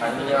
안녕.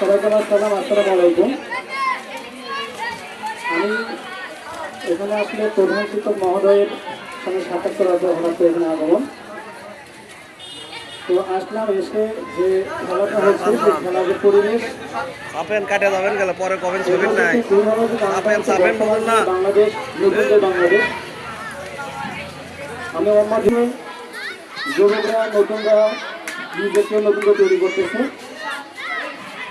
সবাইকে আমার সালাম আসসালামু আলাইকুম। আমি এখানে আসলে প্রধান শিক্ষক মহোদয়ের সঙ্গে সাক্ষাৎ করার জন্য হঠাৎ এখানে আগমন। তো আসলাম এসে যে খেলাটা হচ্ছে সেই খেলার যে পরিবেশ আপেন কাটে যাবেন গেলে পরে কবেন আপেন চাপেন বলুন না। বাংলাদেশ নতুন যে বাংলাদেশ। আমি ওর মাধ্যমে যুবকরা নতুনরা নিজেকে নতুন তৈরি করতেছে।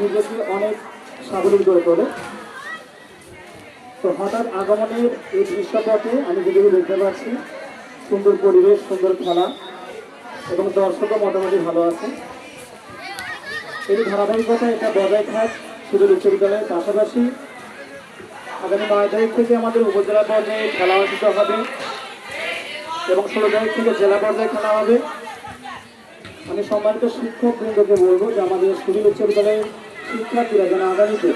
নিজেকে অনেক স্বাবলম্বী করে তোলে। তো হঠাৎ আগমনের এই দৃশ্যটাকে আমি যেটুকু দেখতে পাচ্ছি, সুন্দর পরিবেশ, সুন্দর খেলা, এবং দর্শকও মোটামুটি ভালো আছে। এই ধারাবাহিকতা এটা বজায় থাক, শুধু বিশ্ববিদ্যালয়ের পাশাপাশি আগামী নয় তারিখ থেকে আমাদের উপজেলা পর্যায়ে খেলা অনুষ্ঠিত হবে এবং ষোলো তারিখ থেকে জেলা পর্যায়ে খেলা হবে। আমি সম্মানিত শিক্ষক বৃন্দকে বলব যে আমাদের শুধু বিশ্ববিদ্যালয়ের শিক্ষার্থীরা যেন আগামীতে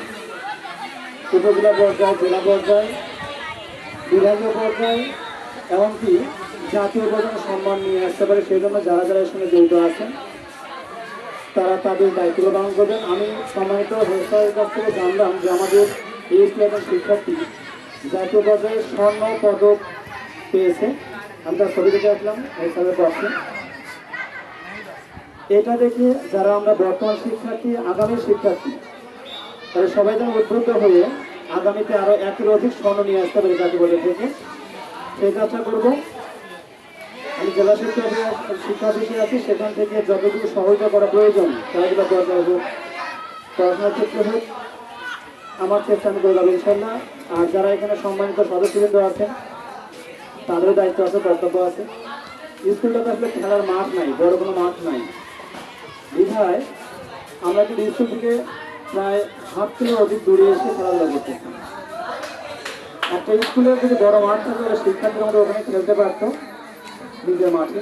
উপজেলা পর্যায়ে, জেলা পর্যায়ে, বিভাগীয় পর্যায়ে, এমনকি জাতীয় পর্যায়ে সম্মান নিয়ে আসতে পারে, সেই জন্য যারা যারা এর সঙ্গে জড়িত আছেন, তারা তাদের দায়িত্ব পালন করবেন। আমি সম্মানিত হেডস্যারের কাছ থেকে জানলাম যে আমাদের এই একজন শিক্ষার্থী জাতীয় পর্যায়ে স্বর্ণ পদক পেয়েছে। আমি তার ছবি দেখে আসলাম হেডস্যারের পক্ষে এটা দেখে যারা আমরা বর্তমান শিক্ষার্থী, আগামী শিক্ষার্থী তাহলে সবাই যেন উদ্বুদ্ধ হয়ে আগামীতে আরও একের অধিক স্বর্ণ নিয়ে আসতে পারে জাতীয় থেকে সেই কাজটা করব। আমি জেলা শিক্ষা শিক্ষা অফিসে আছি, সেখান থেকে যতটুকু সহযোগিতা করা প্রয়োজন খেলাধুলা পর্যায়ে হোক, পড়াশোনার ক্ষেত্রে হোক, আমার চেষ্টা আমি করে যাব ইনশাল্লাহ। আর যারা এখানে সম্মানিত সদস্যবৃন্দ আছেন, তাদেরও দায়িত্ব আছে, কর্তব্য আছে। স্কুলটাতে আসলে খেলার মাঠ নাই, বড় কোনো মাঠ নাই। বিধায় আমরা কিন্তু স্কুল থেকে প্রায় হাফ কিলো অধিক দূরে এসে খেলাধুলা করতেছি একটা স্কুলের যদি বড় মাঠ ওরা শিক্ষার্থীরা আমাদের ওখানে খেলতে পারতো নিজের মাঠে।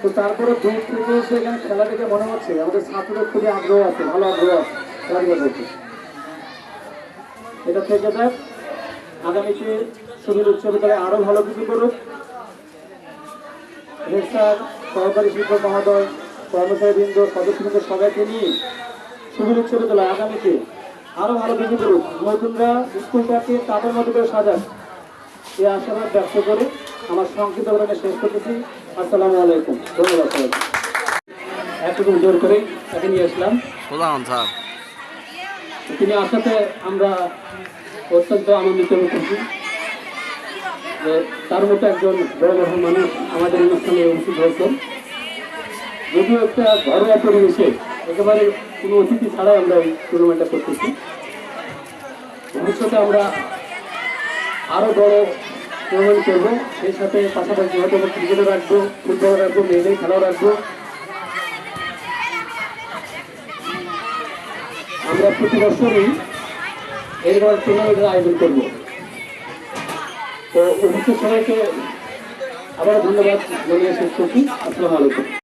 তো তারপরে দূর থেকে এসে এখানে খেলা দেখে মনে হচ্ছে আমাদের ছাত্রদের খুবই আগ্রহ আছে, ভালো আগ্রহ আছে খেলাধুলা করতে। এটা থেকে যাক আগামীতে সুনীল উচ্চ বিদ্যালয়ে আরও ভালো কিছু করুক। হেড সহকারী শিক্ষক মহোদয় কর্মচারীবৃন্দ সদস্যবৃন্দ সবাইকে নিয়ে সুনীল উচ্চ বিদ্যালয় আগামীতে আরও ভালো কিছু করুক। নতুনরা স্কুলটাকে তাদের মতো করে সাজাক। এই আশাবাদ ব্যক্ত করে আমার সংক্ষিপ্ত ঘটনা শেষ করতেছি। আসসালামু আলাইকুম। ধন্যবাদ সবাইকে। এতটুকু জোর করে তাকে নিয়ে আসলাম। তিনি আসাতে আমরা অত্যন্ত আনন্দিত যে তার মতো একজন বড় বড় মানুষ আমাদের অনুষ্ঠানে উপস্থিত হয়েছেন। যদিও একটা ঘরোয়া পরিবেশে একেবারে কোনো অতিথি ছাড়াই আমরা এই টুর্নামেন্টটা করতেছি। ভবিষ্যতে আমরা আরও বড় টুর্নামেন্ট করব। সেই সাথে পাশাপাশি হয়তো আমরা ক্রিকেটও রাখব ফুটবল রাখব, মেয়েদের খেলাও রাখব। আমরা প্রতি বছরই এরকম টুর্নামেন্টের আয়োজন করব। তো উপস্থিত সবাইকে আবার ধন্যবাদ জানিয়ে শেষ করছি। আলাইকুম।